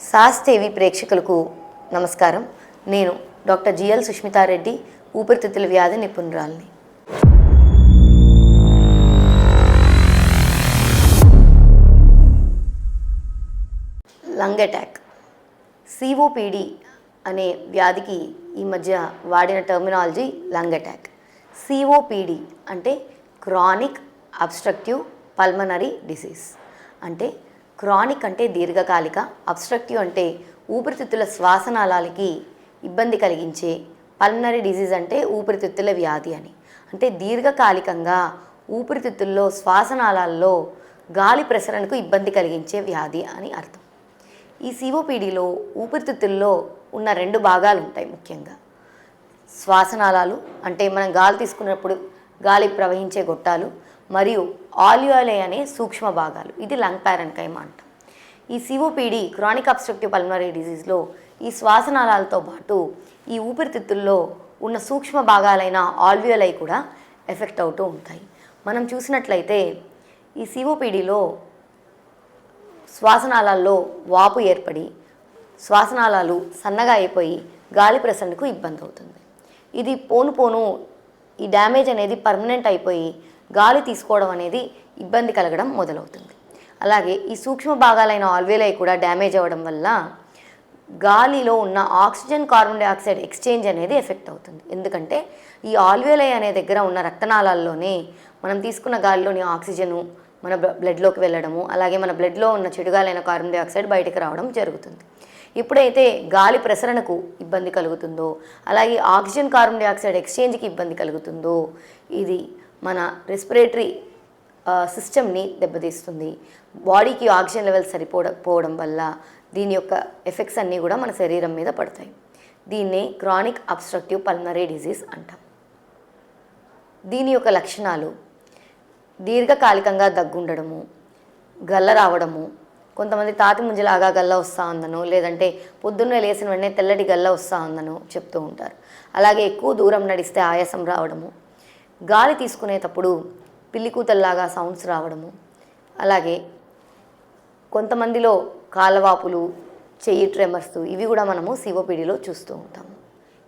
Sauce TV ప్రేక్షకులకు నమస్కారం. నేను డాక్టర్ జిఎల్ సుష్మితారెడ్డి ఊపిరితిత్తుల వ్యాధి నిపుణురాలిని. Lung attack. సిఓపిడి అనే వ్యాధికి ఈ మధ్య వాడిన టర్మినాలజీ లంగ్ అటాక్. సిఓపిడి అంటే క్రానిక్ అబ్స్ట్రక్టివ్ పల్మనరీ డిసీజ్. అంటే క్రానిక్ అంటే దీర్ఘకాలిక అబ్స్ట్రక్టివ్ అంటే ఊపిరితిత్తుల శ్వాసనాళాలకి ఇబ్బంది కలిగించే పల్మనరీ డిసీజ్ అంటే ఊపిరితిత్తుల వ్యాధి అని. అంటే దీర్ఘకాలికంగా ఊపిరితిత్తుల్లో శ్వాసనాళాల్లో గాలి ప్రసరణకు ఇబ్బంది కలిగించే వ్యాధి అని అర్థం. ఈ సిఓపిడిలో ఊపిరితిత్తుల్లో ఉన్న రెండు భాగాలు ఉంటాయి ముఖ్యంగా. శ్వాసనాళాలు అంటే మనం గాలి తీసుకున్నప్పుడు గాలి ప్రవహించే గొట్టాలు మరియు ఆలియోలే అనే సూక్ష్మ భాగాలు. ఇది లంగ్ ప్యారన్కైమా అంట. ఈ సిఓపిడి క్రానిక్ అబ్స్ట్రక్టివ్ పల్మనరీ డిజీజ్లో ఈ శ్వాసనాళాలతో పాటు ఈ ఊపిరితిత్తుల్లో ఉన్న సూక్ష్మ భాగాలైన ఆల్వియోలై కూడా ఎఫెక్ట్ అవుతూ ఉంటాయి. మనం చూసినట్లయితే ఈ సిఓపిడిలో శ్వాసనాళాల్లో వాపు ఏర్పడి శ్వాసనాళాలు సన్నగా అయిపోయి గాలి ప్రసరణకు ఇబ్బంది అవుతుంది. ఇది పోను పోను ఈ డ్యామేజ్ అనేది పర్మనెంట్ అయిపోయి గాలి తీసుకోవడం అనేది ఇబ్బంది కలగడం మొదలవుతుంది. అలాగే ఈ సూక్ష్మ భాగాలైన ఆల్వేలై కూడా డ్యామేజ్ అవ్వడం వల్ల గాలిలో ఉన్న ఆక్సిజన్ కార్బన్ డైఆక్సైడ్ ఎక్స్చేంజ్ అనేది ఎఫెక్ట్ అవుతుంది. ఎందుకంటే ఈ ఆల్వేలై అనే దగ్గర ఉన్న రక్తనాళాల్లోనే మనం తీసుకున్న గాలిలోని ఆక్సిజను మన బ్లడ్లోకి వెళ్ళడము అలాగే మన బ్లడ్లో ఉన్న చెడుగాలైన కార్బన్ డైఆక్సైడ్ బయటకు రావడం జరుగుతుంది. ఎప్పుడైతే గాలి ప్రసరణకు ఇబ్బంది కలుగుతుందో అలాగే ఆక్సిజన్ కార్బన్ డైఆక్సైడ్ ఎక్స్చేంజ్కి ఇబ్బంది కలుగుతుందో ఇది మన రెస్పిరేటరీ సిస్టమ్ని దెబ్బతీస్తుంది. బాడీకి ఆక్సిజన్ లెవెల్ సరిపోవడం వల్ల దీని యొక్క ఎఫెక్ట్స్ అన్నీ కూడా మన శరీరం మీద పడతాయి. దీన్ని క్రానిక్ అబ్స్ట్రక్టివ్ పల్మరీ డిజీజ్ అంటాం. దీని యొక్క లక్షణాలు దీర్ఘకాలికంగా దగ్గుండడము గల్ల రావడము కొంతమంది తాతి ముంజలాగా గల్ల వస్తూ ఉందను లేదంటే పొద్దున్నే లేచిన వెంటనే తెల్లటి గల్ల వస్తూ ఉందను చెప్తూ ఉంటారు. అలాగే ఎక్కువ దూరం నడిస్తే ఆయాసం రావడము గాలి తీసుకునేటప్పుడు పిల్లికూతల్లాగా సౌండ్స్ రావడము. అలాగే కొంతమందిలో కాలవాపులు చెయ్యి ట్రెమర్స్ ఇవి కూడా మనము సిఓపిడిలో చూస్తూ ఉంటాము.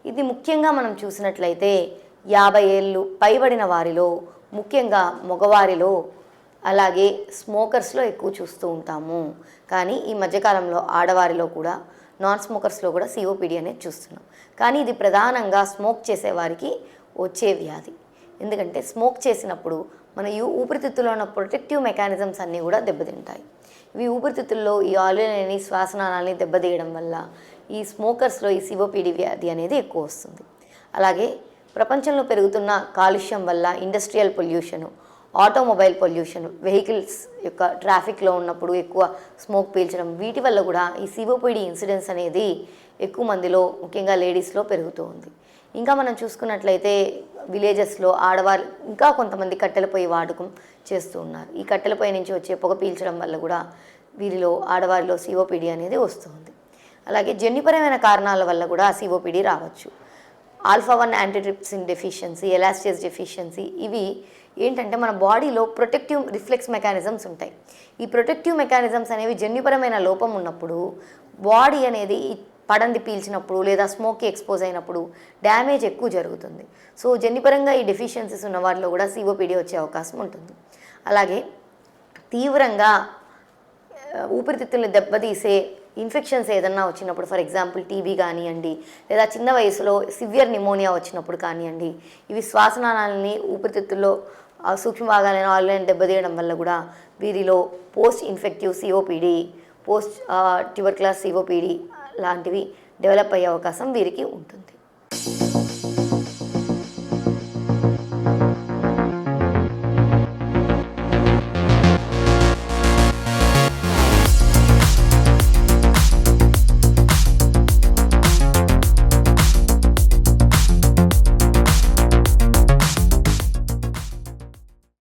ఇది ముఖ్యంగా మనం చూసినట్లయితే యాభై ఏళ్ళు పైబడిన వారిలో ముఖ్యంగా మగవారిలో అలాగే స్మోకర్స్లో ఎక్కువ చూస్తూ ఉంటాము. కానీ ఈ మధ్యకాలంలో ఆడవారిలో కూడా నాన్ స్మోకర్స్లో కూడా సిఓపిడి అనేది చూస్తున్నాం. కానీ ఇది ప్రధానంగా స్మోక్ చేసేవారికి వచ్చే వ్యాధి. ఎందుకంటే స్మోక్ చేసినప్పుడు మన ఊపిరితిత్తులో ఉన్న ప్రొటెక్టివ్ మెకానిజమ్స్ అన్నీ కూడా దెబ్బతింటాయి. ఇవి ఊపిరితిత్తుల్లో ఈ ఆయిల్ని శ్వాసనాళాలని దెబ్బతీయడం వల్ల ఈ స్మోకర్స్లో ఈ సిఓపిడి వ్యాధి అనేది ఎక్కువ వస్తుంది. అలాగే ప్రపంచంలో పెరుగుతున్న కాలుష్యం వల్ల industrial pollution automobile pollution vehicles యొక్క ట్రాఫిక్లో ఉన్నప్పుడు ఎక్కువ స్మోక్ పీల్చడం వీటి వల్ల కూడా ఈ సిఓపిడి ఇన్సిడెన్స్ అనేది ఎక్కువ మందిలో ముఖ్యంగా లేడీస్లో పెరుగుతూ ఉంది. ఇంకా మనం చూసుకున్నట్లయితే విలేజెస్లో ఆడవారు ఇంకా కొంతమంది కట్టెల పొయ్యి వాడకం చేస్తూ ఉన్నారు. ఈ కట్టెల పొయ్యి నుంచి వచ్చే పొగ పీల్చడం వల్ల కూడా వీరిలో ఆడవారిలో సిఓపిడి అనేది వస్తుంది. అలాగే జన్యుపరమైన కారణాల వల్ల కూడా సిఓపిడి రావచ్చు. Alpha one antitrypsin deficiency elastase deficiency ఇవి ఏంటంటే మన బాడీలో ప్రొటెక్టివ్ రిఫ్లెక్స్ మెకానిజమ్స్ ఉంటాయి. ఈ ప్రొటెక్టివ్ మెకానిజమ్స్ అనేవి జన్యుపరమైన లోపం ఉన్నప్పుడు బాడీ అనేది పడంది పీల్చినప్పుడు లేదా స్మోక్కి ఎక్స్పోజ్ అయినప్పుడు డ్యామేజ్ ఎక్కువ జరుగుతుంది. సో జన్యుపరంగా ఈ డెఫిషియన్సీస్ ఉన్న వాటిలో కూడా సిఓపిడి వచ్చే అవకాశం ఉంటుంది. అలాగే తీవ్రంగా ఊపిరితిత్తుల్ని దెబ్బతీసే ఇన్ఫెక్షన్స్ ఏదన్నా వచ్చినప్పుడు ఫర్ ఎగ్జాంపుల్ టీబీ కానివ్వండి లేదా చిన్న వయసులో సివియర్ నిమోనియా వచ్చినప్పుడు కానివ్వండి ఇవి శ్వాసనాళాలని ఊపిరితిత్తుల్లో ఆ, సూక్ష్మ భాగాలైన ఆల్రెడీ దెబ్బతీయడం వల్ల కూడా వీరిలో post infective COPD post tuberculous COPD లాంటివి డెవలప్ అయ్యే అవకాశం వీరికి ఉంటుంది.